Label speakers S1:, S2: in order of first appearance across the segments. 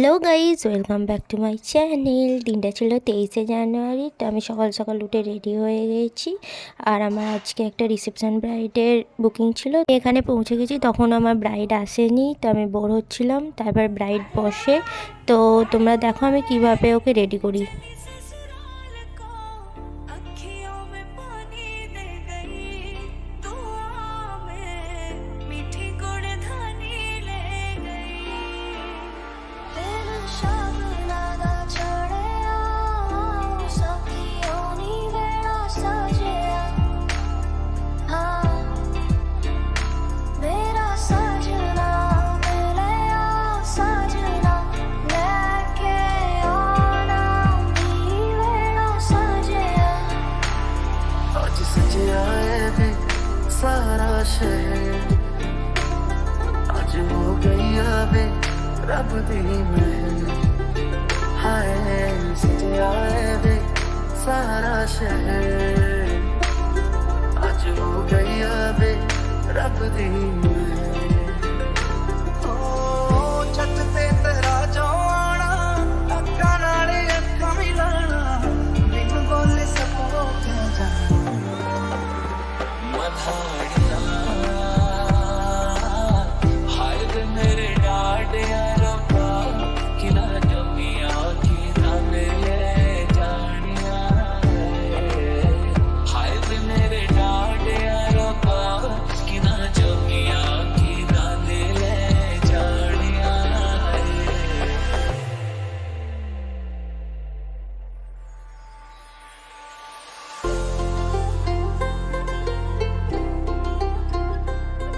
S1: Hello guys welcome back to my channel দিনটা ছিল তেইশে জানুয়ারি, তো আমি সকাল সকাল উঠে রেডি হয়ে গেছি। আর আমার আজকে একটা রিসেপশন ব্রাইডের বুকিং ছিল। এখানে পৌঁছে গেছি, তখন আমার ব্রাইড আসেনি, তো আমি বোর হচ্ছিলাম। তারপর ব্রাইড বসে, তো তোমরা দেখো আমি কীভাবে ওকে রেডি করি।
S2: सारा शहर। आज हो गई आवे रब दी मैं हाय, सजे आए वे, सारा शहर। आज हो
S3: गई आवे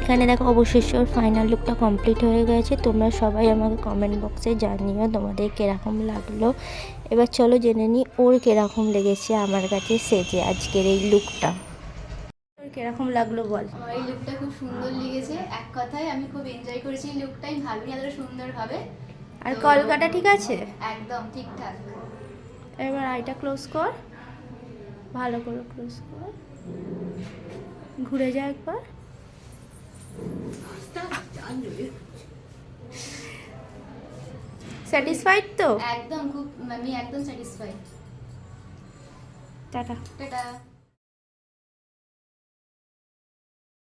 S1: এখানে দেখো অবশেষে ওর ফাইনাল লুকটা কমপ্লিট হয়ে গেছে। তোমরা সবাই আমাকে কমেন্ট বক্সে জানিও তোমাদের কীরকম লাগল। এবার চলো জেনে নিই ওর কীরকম লেগেছে আমার কাছে সেজে আজকের এই লুকটা ওর কীরকম লাগল বল।
S4: আমার এই লুকটা খুব সুন্দর লেগেছে। এক কথায় আমি খুব এনজয় করেছি এই লুকটা আমি ভাবিনি সুন্দর হবে
S1: আর কলকাটা ঠিক আছে?
S4: একদম ঠিকঠাক।
S1: এবার আইটা ক্লোজ কর। ভালো করে ক্লোজ কর। ঘুরে যা একবার। স্যাটিসফাইড তো?
S4: একদম খুব আমি একদম স্যাটিসফাইড
S1: টাটা।
S4: টাটা।